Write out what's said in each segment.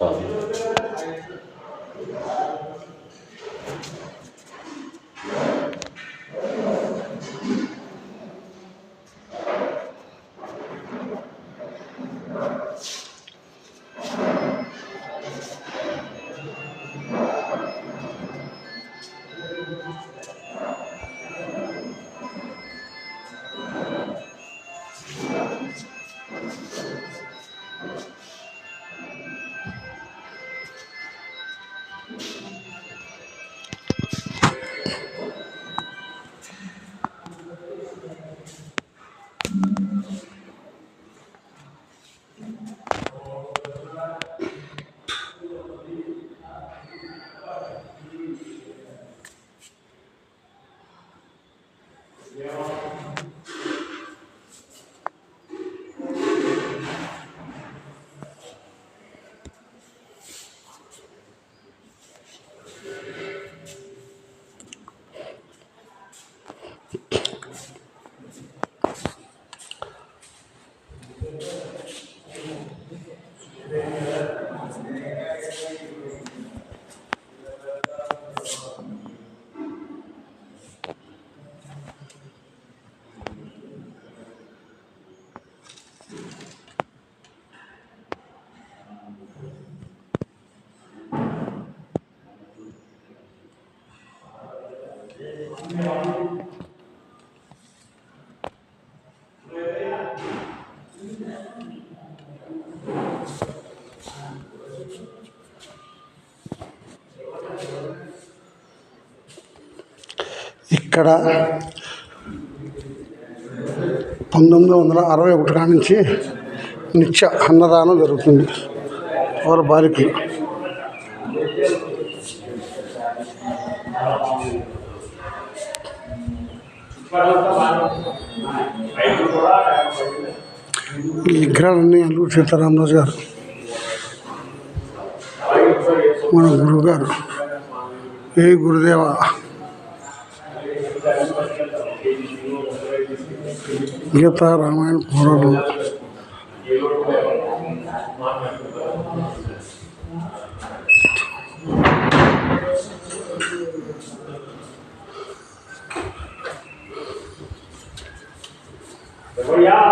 చాలు ఇక్కడ పంతొమ్మిది వందల అరవై ఒకటి కాడి నుంచి నిత్య అన్నదానం జరుగుతుంది వాళ్ళ బాలికలు ఈ విగ్రహాలన్నీ అల్లూరు సీతారామరాజు గారు మన గురువు గారు ఏ గురుదేవ గీత రామాయణ పురాణం ఫోటో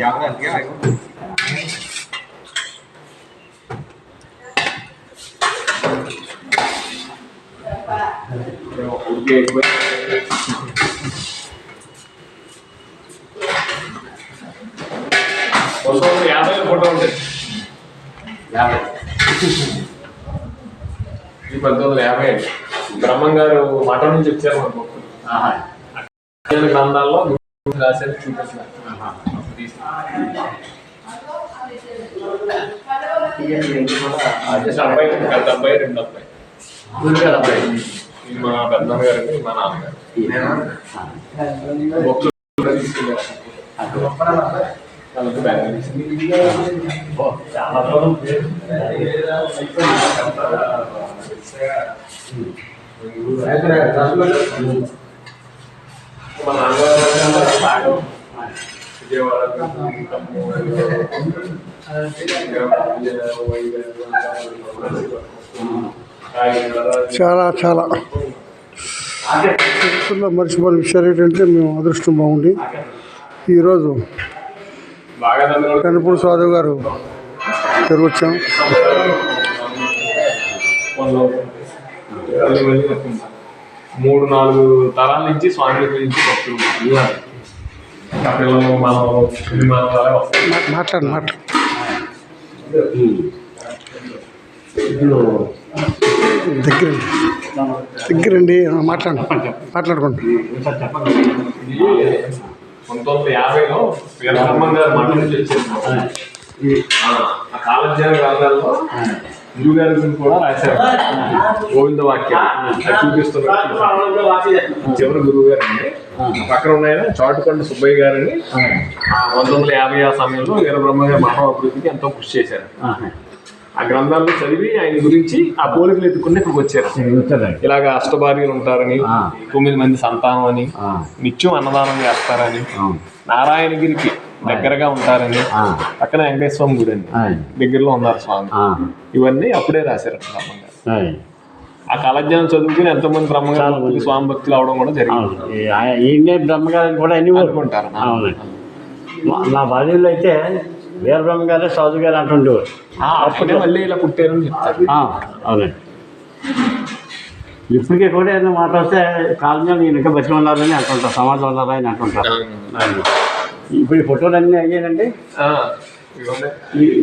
యాభై అందుకే లేకుండా యాభై ఫోటో ఉంటాయి యాభై ఈ పంతొమ్మిది వందల యాభై అండి. బ్రహ్మం గారు మఠం నుంచి వచ్చారు మన అధ్యయన గ్రంథాల్లో రాశారు చూపిస్తున్నారు. డెబ్బై డెబ్బై రెండు డెబ్బై ఇది మా పెద్దమ్మ గారు మా నాన్నగారు వాళ్ళకి బ్యాగ్ చాలా చాలా చాలా. మర్చిపోయిన విషయాలు ఏంటంటే మేము అదృష్టం బాగుండి. ఈరోజు కనుపూడి సాధు గారు తిరిగి వచ్చాం చెప్తుంటారు. మూడు నాలుగు తరాల నుంచి స్వామి గురించి భక్తులు ఉన్నారు. ఆ పిల్లలు మనం ఇది మన వాళ్ళే వస్తారు. మా- మాట్లాడు. మాట్లాడు దగ్గరండి. దగ్గరండి మాట్లాడు మాట్లాడుకోండి పంతొమ్మిది వందల యాభైలో వీరబ్రహ్మం గారు మఠం నుంచి ఆ, ఆ కాలజ్ఞాన గ్రంథాల్లో గురించి కూడా రాశారు. గోవింద వాక్యం. చూపిస్తున్నారు. చివరి గురువు గారు అండి పక్కన ఉన్నాయన చాటుకొండ సుబ్బయ్య గారని. ఆ. పంతొమ్మిది వందల యాభై ఆ సమయంలో వీరబ్రహ్మ గారి మఠం అభివృద్ధికి ఎంతో కృషి చేశారు. ఆ. గ్రంథాలను చదివి ఆయన గురించి ఆ పోలికలు ఎత్తుకుని ఇక్కడికి వచ్చారు. ఇలాగ అష్టభార్యలు ఉంటారని తొమ్మిది మంది సంతానం అని నిత్యం అన్నదానం చేస్తారని నారాయణగిరికి దగ్గరగా ఉంటారని పక్కన వెంకటేశ్వర స్వామి గుడి అండి. దగ్గరలో ఉన్నారు స్వామి. ఇవన్నీ అప్పుడే రాశారు బ్రహ్మంగారు. ఆ కాలజ్ఞానం చదువుకుని ఎంతో మంది. బ్రహ్మగారు స్వామి భక్తులు అవడం కూడా జరిగింది. ఈయనే బ్రహ్మగారికి కూడా అన్ని మా- నా బాల్యంలో అయితే వీర బ్రహ్మగారే సాధు గారు అంటుండేవారు ఆ, అప్పుడే మళ్ళీ ఇలా పుట్టారని చెప్తారు. ఆ, అవునండి ఇప్పటికీ కూడా ఏదైనా మాట వస్తే కాలంలో నేను ఇంకా బతికి ఉన్నారని అంటుంటారు. సమాజం ఉన్నారా అని అంటుంటారు. ఇప్పుడు ఈ ఫోటోలు అన్నీ. ఈ-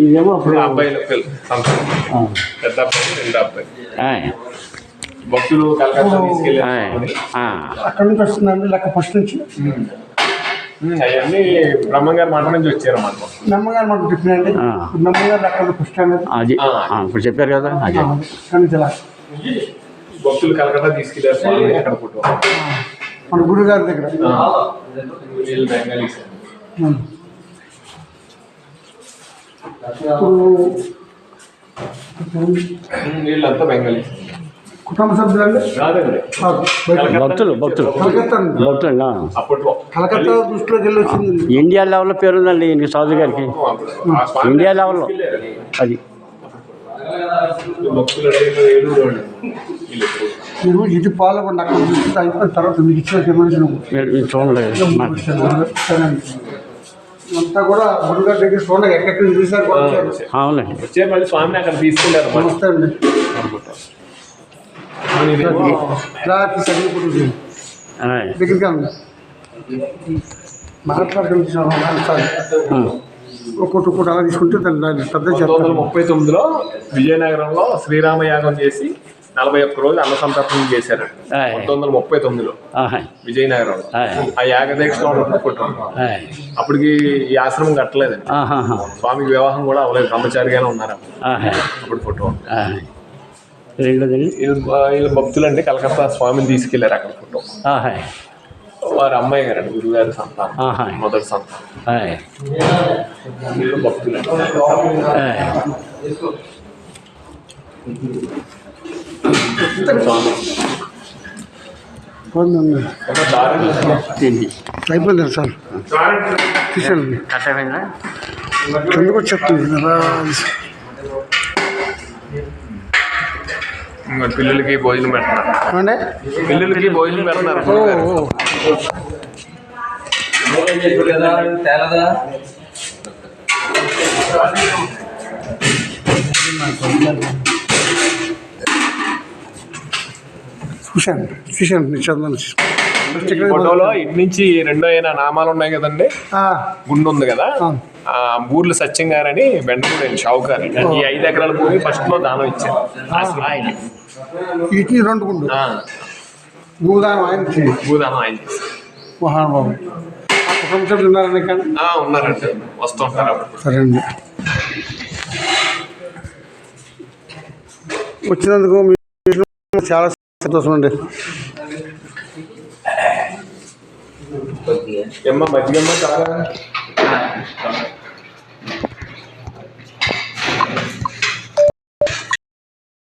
ఇదేమో అప్పుడు అబ్బాయిల. పెద్ద అబ్బాయి రెండు అబ్బాయి. భక్తులు కలకత్తా తీసుకెళ్ళారు. ఆయ్. ఆ. అక్కడి నుంచి వస్తుందండి లెక్క ఫస్ట్ నుంచి. అవన్నీ బ్రహ్మంగారి నుంచి వచ్చారు అన్నమాట. నమ్మగారు మాకు టిఫిన్ అండి? ఆ. నమ్మగారు అక్కడ ఫస్ట్ అనేది. అది ఆ, ఇప్పుడు చెప్పారు కదా అదే. భక్తులు కలకత్తా తీసుకెళ్ళారు స్వామి అక్కడ ఫోటో మన గురుగారి దగ్గర వీళ్ళు బెంగాలీస్ ఉమ్. ఇప్పుడు వీళ్ళంతా కుటుంబ. కలకత్తా భక్తులు భక్తులు. భక్తులు. అప్పట్లో. కలకత్తా దృష్టిలోకి వెళ్ళి వచ్చింది. ఇండియా లెవెల్లో పేరుందండి సాధు గారికి. ఇండియా లెవెల్లో. అది. మీరు ఇది పాల్గొండి అక్కడ చూసి తర్వాత మీకు ఇచ్చిన చూడలేదు అంతా కూడా గురుగారి దగ్గర చూడండి ఎక్కడెక్కడ చూసారు. అవునండి వచ్చారు మళ్ళీ స్వామిని అక్కడ. నమస్తే అండి. దగ్గరికి. ఒక్కొక్కటి అలా తీసుకుంటే దాన్ని పెద్ద ముప్పై తొమ్మిదిలో విజయనగరంలో శ్రీరామ యాగం చేసి నలభై ఒక్క రోజులు అన్న సంతర్పణ చేశారు. పంతొమ్మిది వందల ముప్పై తొమ్మిదిలో ఆయ్. ఆ యాగ దీక్షలో ఉన్నప్పుడు పుట్టాం ఆయ్. అప్పటికి ఈ ఆశ్రమం కట్టలేదండి. స్వామికి వివాహం కూడా అవ్వలేదు బ్రహ్మచారిగానే ఉన్నారు అప్పుడు. ఫోటో వీళ్ళు వీళ్ళ భక్తులండి కలకత్తా స్వామిని తీసుకెళ్ళారు అక్కడ ఫోటో. వారి అమ్మాయి గారండి గురుగారి సంతానం. మొదటి సంతానం. వీళ్ళు భక్తులండి అయిపోయింది సార్ తీసేయండి కట్టమైందా ఎందుకు వచ్చేస్తుంది రా. ఇంకా పిల్లలకి భోజనం పెడుతున్నారు ఏమండి? పిల్లలకి భోజనం పెడుతున్నారు ఓ చూశాను చూశాను ఈ ఫోటోలో ఇటు నుంచి రెండో అయిన నామాలు ఉన్నాయి కదండి? గుండు ఉంది కదా. ఆ బూర్లు సత్యం గారని బెండపూడి షావుకారు ఈ ఐదు ఎకరాల భూమి ఫస్ట్లో దానం ఇచ్చారు. వీటిని రెండు గుండు భూదానం ఆయన. భూదానం ఆయన. మహానుభావం సభ్యులు ఉన్నారండి. కానీ ఉన్నారండి వస్తుంటారు సరే అండి. వచ్చినందుకు చాలా సంతోషం అండి ఎమ్మ మజ్జిగమ్మ చాలా